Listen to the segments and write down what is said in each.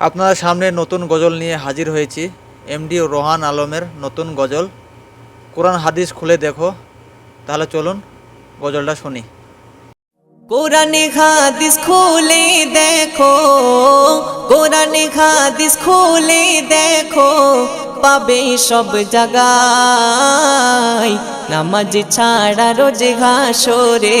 আপনার সামনে নতুন গজল নিয়ে হাজির হয়েছি। এমডি রোহান আলমের নতুন গজল। কোরআন হাদিস খুলে দেখো। তাহলে চলুন গজলটা শুনি। কোরআনে হাদিস খুলে দেখো, কোরআনে হাদিস খুলে দেখো, পাবে সব জায়গায় নামাজ ছাড়া রোজ ঘাসরে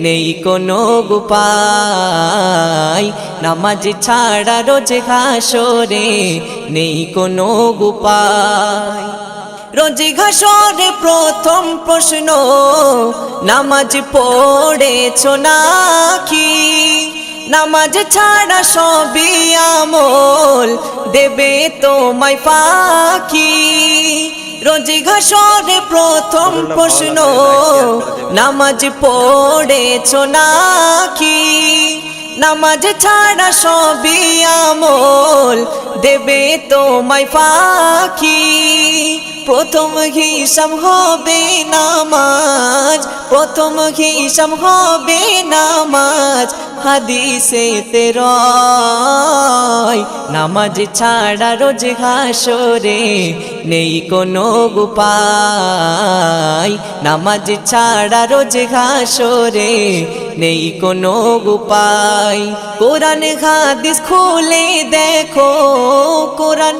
নেই কোনো উপায়। নামাজ ছাড়া রোজ ঘাসরে নেই কোনো উপায়। রোজ ঘাসরে প্রথম প্রশ্ন, নামাজ পড়েছ নাকি? নামাজ ছাড়া সবই আমল, দেবে তোমায় পাখি রোজ ঘাসরে প্রথম প্রশ্ন নামাজ পড়েছ নাকি? নামাজ ছাড়া সবই আমল দেবে তোমায় পাখি প্রথম হিসাব হবে নামাজ, প্রথম হিসাব হবে নামাজ, হাদিসে তেরয়। নামাজ ছাড়া রোজ ঘাসরে নেই কোনো উপায়। নামাজ ছাড়া রোজ ঘাসরে নেই কোনো উপায়। কোরআন হাদিস খুলে দেখো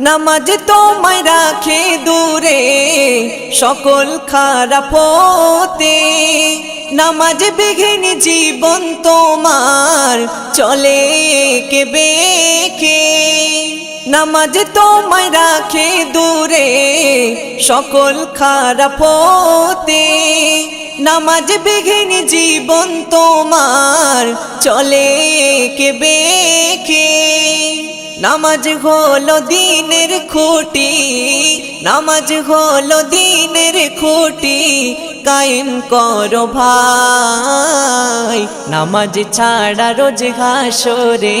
নামাজ তোমায় রাখে দূরে, সকল খারাপ নামাজ বিঘিন জীবন তোমার চলে কে বেকে। নামাজ তোমায় রাখে দূরে, সকল খারাপ নামাজ বিঘিন জীবন তোমার চলে কে বেকে। নামাজ হলো দিনের খুঁটি, নামাজ হলো দিনের খুঁটি, কায়েম করো ভাই। নামাজ ছাড়া রোজ ঘাসরে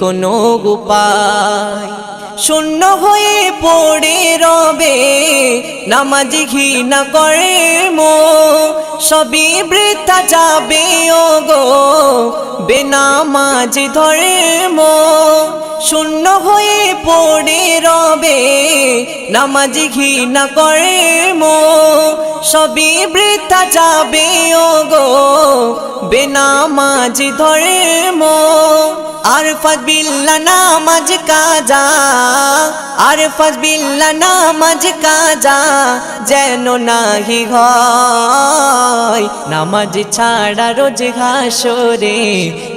কোনো উপায়। শূন্য হয়ে পড়ে রবে, নামাজ ঘৃণা করে মো। সবই বৃথা যাবে ও গো বেনামাজ ধরে মো। শূন্য হয়ে পড়ে রবে, নামাজ ঘৃণা করে মো। সবই বৃথা যাবে ও গো মো। আর বিল্লা নামাজ কাজা আর বিল্লা নামাজ কাজা, যেন নাহি হয়। নামাজ ছাড়া রোজ ঘাসরে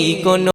নেই কোনো